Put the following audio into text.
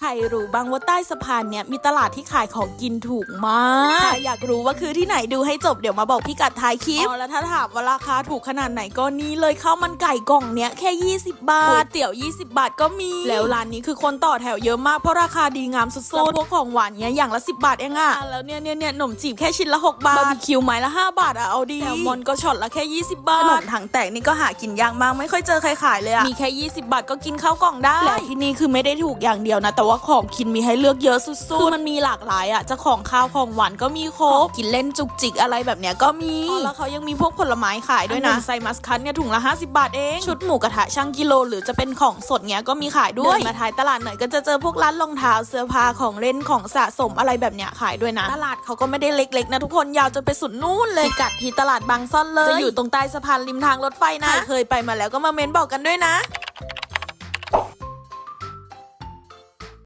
ใครรู้บ้างว่าใต้สะพานเนี่ยมีตลาดที่ขายของกินถูกมากถ้าอยากรู้ว่าคือที่ไหนดูให้จบเดี๋ยวมาบอกพี่กัดท้ายคลิปอ๋อแล้วถ้าถามว่าราคาถูกขนาดไหนก็นี่เลยข้าวมันไก่กล่องเนี้ยแค่ 20 บาทก๋วยเตี๋ยว 20 บาทก็มี แล้วร้านนี้คือคนต่อแถวเยอะมากเพราะราคาดีงามสุดๆแล้วพวกของหวานเนี้ยอย่างละ 10 บาทเองอะแล้วเนี่ยเนี่ยเนี่ยขนมจีบแค่ชิ้นละ 6 บาทบาร์บีคิวไม้ละ 5 บาทอะเอาดีแซลมอนก็ช็อตละแค่ 20 บาทขนมถังแตกนี่ก็หากินยากมากไม่ค่อยเจอใครขายเลยอะมีแค่ 20 บาทก็กินข้าวกล่องได้และที่นี่คือไม่ได้ถูกอย่างเดียวนะแต่ว่าของกินมีให้เลือกเยอะสุดๆคือมันมีหลากหลายอะจะของข้าวของหวานก็มีครบกินเล่นจุกจิกอะไรแบบเนี้ยก็มีแล้วเขายังมีพวกผลไม้ขายด้วยนะไซมัสคัทเนี่ยถุงละ50 บาทเองชุดหมูกระทะช่างกิโล หรือจะเป็นของสดเนี้ยก็มีขายด้วยเดินมาท้ายตลาดหน่อยก็จะเจอพวกร้านรองเท้าเสื้อผ้าของเล่นของสะสมอะไรแบบเนี้ยขายด้วยนะ ตลาดเขาก็ไม่ได้เล็กๆนะทุกคนยาวจนไปสุดนู่นเลยพิกัดที่ตลาดบางซ่อนเลยจะอยู่ตรงใต้สะพานริมทางรถไฟนะใครเคยไปมาแล้วก็มาเม้นบอกกันด้วยนะ